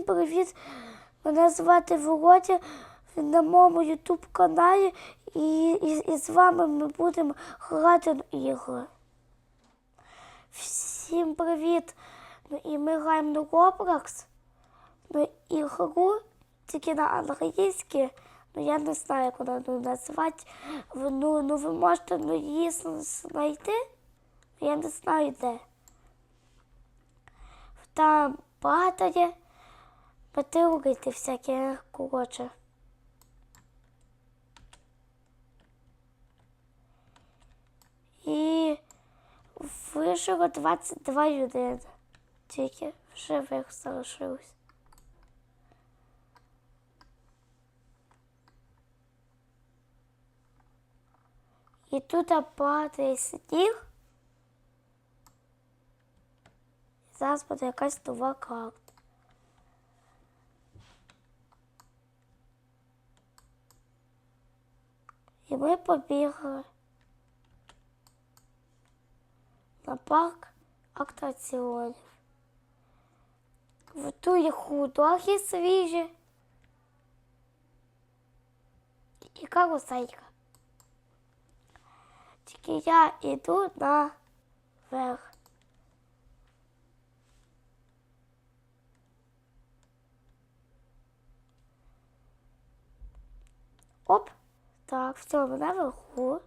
Всім привіт! Мене звати Володя. На моєму ютуб каналі і, і, і з вами ми будемо грати в ігри. Всім привіт! Ну і ми граємо на Roblox. Ну ігру тільки на англійській. Ну я не знаю, як вона ну, назвати. Ну, ну ви можете ну, її знайти. Я не знаю де. Там багато є. Потилгайте всякі, коротше. І вижило 22 людини. Тільки в живих залишилось. І тут падає сніг. Зараз буде якась нова карта. І ми побігли на парк атракціонів. В ту є худоги свіжі і каруселька. Тільки я йду наверх. Оп. Так, все, ми наверху.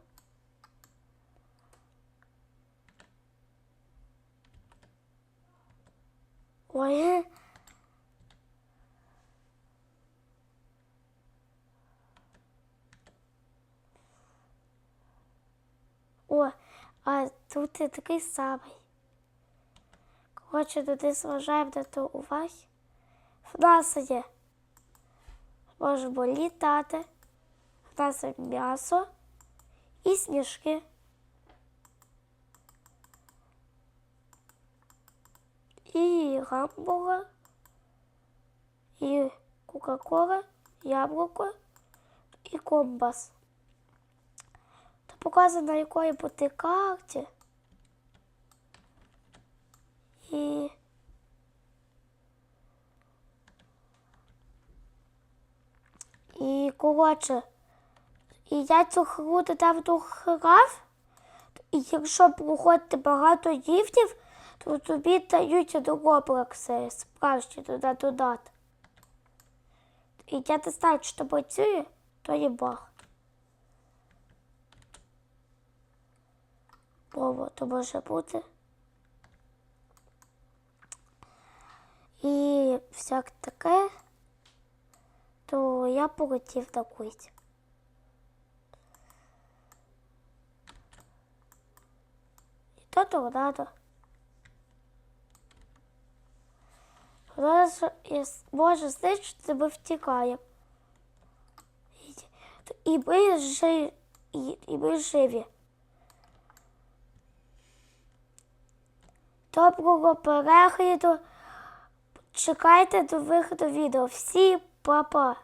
Ой. О, а тут і такий самий. Коротше, туди зважаємо на то уваги. В нас є. Можемо літати. В м'ясо і сніжки. І гамбургер, і Кока-Кола, яблуко і комбас. Та показано, якої бути карті. І І коротше, і я цю гру недавно грав, і якщо проходити багато рівнів, то тобі дають до Roblox справжні туди додати. І я не знаю, то працює, то є баг. Бо то може бути. І всяк таке, то я полетів на куйці. І то торнадо. Зараз може знищити, ми втікаємо. І- ми, жи, і ми живі. Доброго перегляду. Чекайте до виходу відео. Всі па-па.